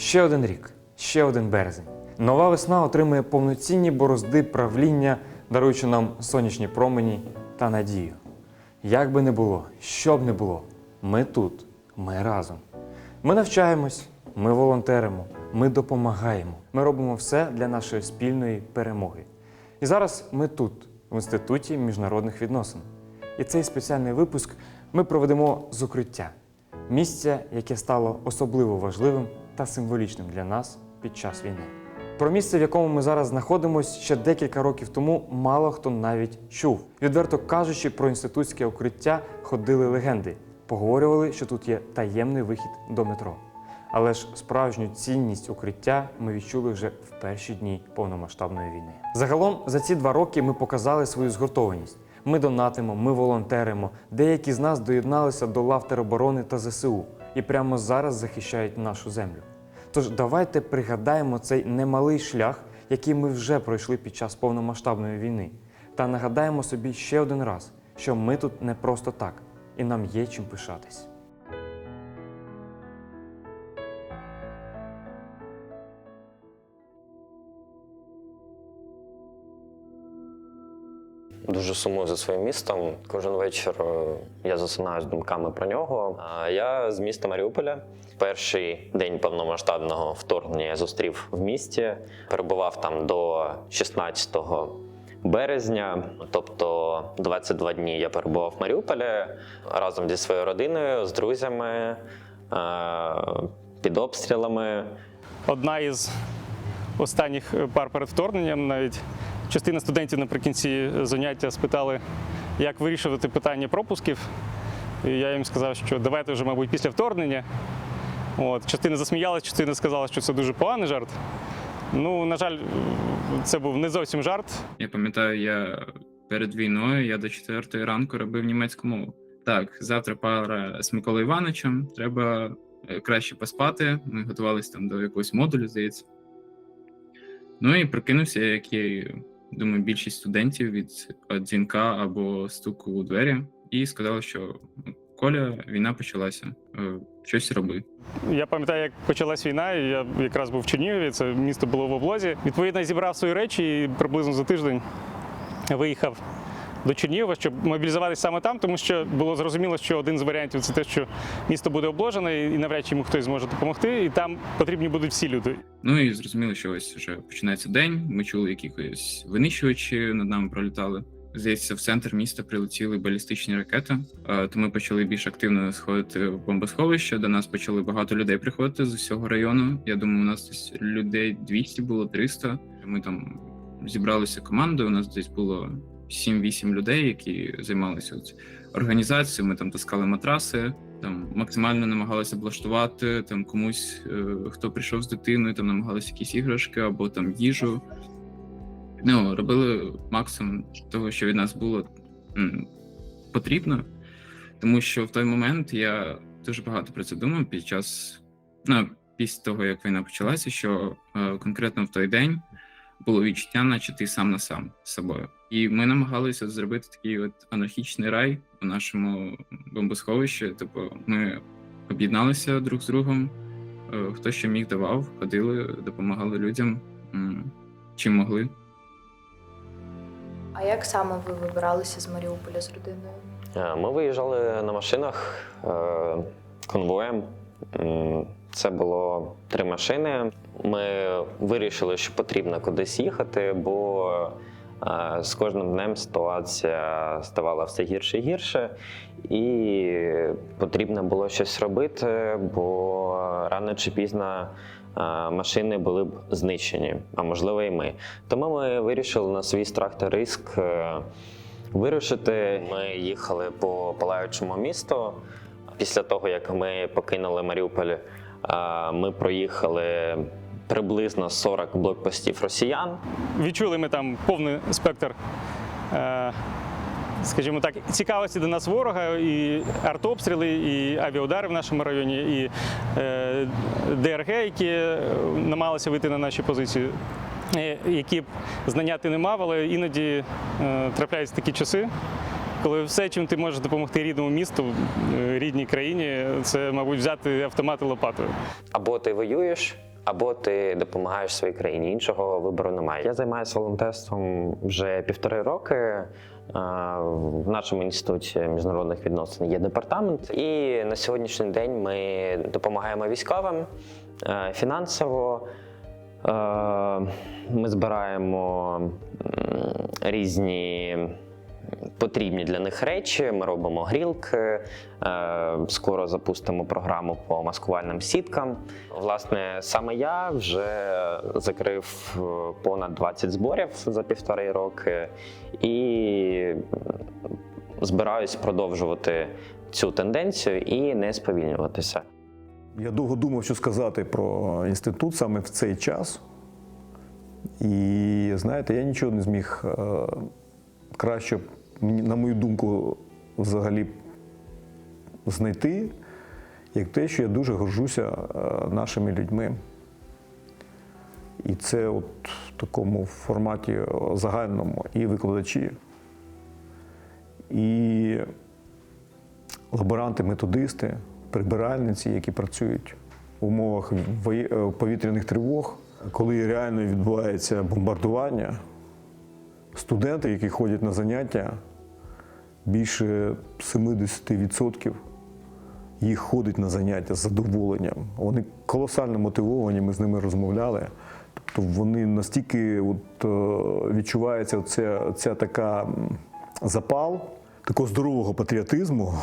Ще один рік, ще один березень. Нова весна отримує повноцінні борозди правління, даруючи нам сонячні промені та надію. Як би не було, що б не було, ми тут, ми разом. Ми навчаємось, ми волонтеримо, ми допомагаємо. Ми робимо все для нашої спільної перемоги. І зараз ми тут, в Інституті міжнародних відносин. І цей спеціальний випуск ми проведемо з укриття місця, яке стало особливо важливим та символічним для нас під час війни. Про місце, в якому ми зараз знаходимося, ще декілька років тому мало хто навіть чув. Відверто кажучи, про інститутське укриття ходили легенди, поговорювали, що тут є таємний вихід до метро. Але ж справжню цінність укриття ми відчули вже в перші дні повномасштабної війни. Загалом за ці два роки ми показали свою згуртованість. Ми донатимо, ми волонтеримо. Деякі з нас доєдналися до лав тероборони та ЗСУ і прямо зараз захищають нашу землю. Тож давайте пригадаємо цей немалий шлях, який ми вже пройшли під час повномасштабної війни, та нагадаємо собі ще один раз, що ми тут не просто так, і нам є чим пишатись. Дуже сумую за своїм містом. Кожен вечір е, я засинаю з думками про нього. А Я з міста Маріуполя. Перший день повномасштабного вторгнення я зустрів в місті. Перебував там до 16 березня, тобто 22 дні я перебував в Маріуполі разом зі своєю родиною, з друзями, е, під обстрілами. одна із останніх пар перед вторгненням. Навіть частина студентів наприкінці заняття спитали, як вирішувати питання пропусків. І я їм сказав, що давайте вже, мабуть, після вторгнення. От, частина засміялась, частина сказала, що це дуже поганий жарт. Ну, на жаль, це був не зовсім жарт. Я пам'ятаю, я перед війною я до 4 ранку робив німецьку мову. Так, завтра пара з Миколою Івановичем. Треба е, краще поспати. Ми готувалися там до якогось модулю, здається. Ну і прокинувся, як і думаю, більшість студентів від дзвінка або стуку у двері, і сказали, що Коля, війна почалася. е, Щось роби. Я пам'ятаю, як почалась війна, я якраз був в Чернігові, це місто було в облозі. Відповідно, зібрав свої речі і приблизно за тиждень виїхав до Чернігова, щоб мобілізуватися саме там, тому що було зрозуміло, що один з варіантів це те, що місто буде обложене, і навряд чи йому хтось зможе допомогти, і там потрібні будуть всі люди. Ну і зрозуміло, що ось вже починається день. Ми чули якихось винищувачі над нами пролітали. Здається, в центр міста прилетіли балістичні ракети. Е, То ми почали більш активно сходити в бомбосховище. До нас почали багато людей приходити з усього району. Я думаю, у нас десь людей 200 було 300. Ми там зібралися командою. У нас десь було 7-8 людей, які займалися організацією. Ми там таскали матраси, там максимально намагалися облаштувати там комусь, е, хто прийшов з дитиною, там намагалися якісь іграшки або там їжу. Ну, робили максимум того, що від нас було потрібно, тому що в той момент я дуже багато про це думав під час, ну, після того, як війна почалася, що е, конкретно в той день було відчуття, наче ти сам на сам з собою. І ми намагалися зробити такий от анархічний рай у нашому бомбосховищі. Тобто ми об'єдналися друг з другом, е, хто що міг давав, ходили, допомагали людям, чим могли. А як саме ви вибиралися з Маріуполя з родиною? Е, Ми виїжджали на машинах е, конвоєм. Це було три машини. Ми вирішили, що потрібно кудись їхати, бо е, з кожним днем ситуація ставала все гірше і гірше, і потрібно було щось робити, бо рано чи пізно е, машини були б знищені, а можливо і ми. Тому ми вирішили на свій страх та риск. е, вирушити. Ми їхали по палаючому місту. Після того, як ми покинули Маріуполь, ми проїхали приблизно 40 блокпостів росіян. Відчули ми там повний спектр. Е- Скажімо так, цікавості до нас ворога, і артобстріли, і авіаудари в нашому районі, і е, ДРГ, які е, намагалися вийти на наші позиції, які б знання ти не мав, але іноді е, трапляються такі часи, коли все, чим ти можеш допомогти рідному місту, е, рідній країні, це, мабуть, взяти автомат і лопатою. Або ти воюєш, або ти допомагаєш своїй країні. Іншого вибору немає. Я займаюся волонтерством вже півтори роки. Е, В нашому інституті міжнародних відносин є департамент, і на сьогоднішній день ми допомагаємо військовим е, фінансово. Ми збираємо різні потрібні для них речі. Ми робимо грілки. е, Скоро запустимо програму по маскувальним сіткам. Власне, саме я вже закрив е, понад 20 зборів за півтори роки і збираюсь продовжувати цю тенденцію і не сповільнюватися. Я довго думав, що сказати про інститут саме в цей час. І знаєте, я нічого не зміг е, краще, на мою думку, взагалі знайти, як те, що я дуже горжуся е, нашими людьми. І це от в такому форматі е, загальному і викладачі, і лаборанти, методисти, прибиральниці, які працюють в умовах е, повітряних тривог, коли реально відбувається бомбардування, студенти, які ходять на заняття, більше 70% їх ходить на заняття з задоволенням. Вони колосально мотивовані, ми з ними розмовляли. Тобто вони настільки от, е, відчувається ця, ця така запал такого здорового патріотизму,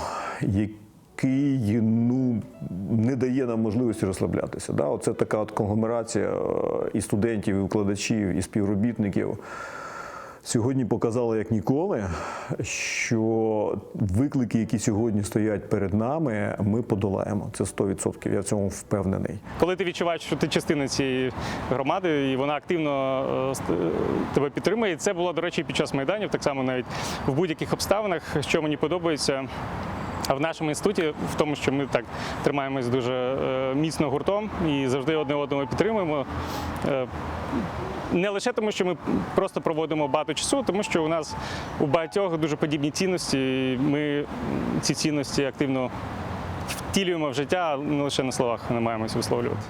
який ну, не дає нам можливості розслаблятися. Да? Оце така от конгломерація е, і студентів, і викладачів, і співробітників. Сьогодні показала як ніколи, що виклики, які сьогодні стоять перед нами, ми подолаємо. Це 100%. Я в цьому впевнений. Коли ти відчуваєш, що ти частина цієї громади, і вона активно е, е, тебе підтримує. Це було, до речі, під час майданів, так само навіть в будь-яких обставинах, що мені подобається. А в нашому інституті, в тому, що ми так тримаємось дуже е, міцно гуртом і завжди одне одного підтримуємо. Не лише тому, що ми просто проводимо багато часу, тому що у нас у багатьох дуже подібні цінності. і Ми ці цінності активно втілюємо в життя, не лише на словах намагаємося висловлювати.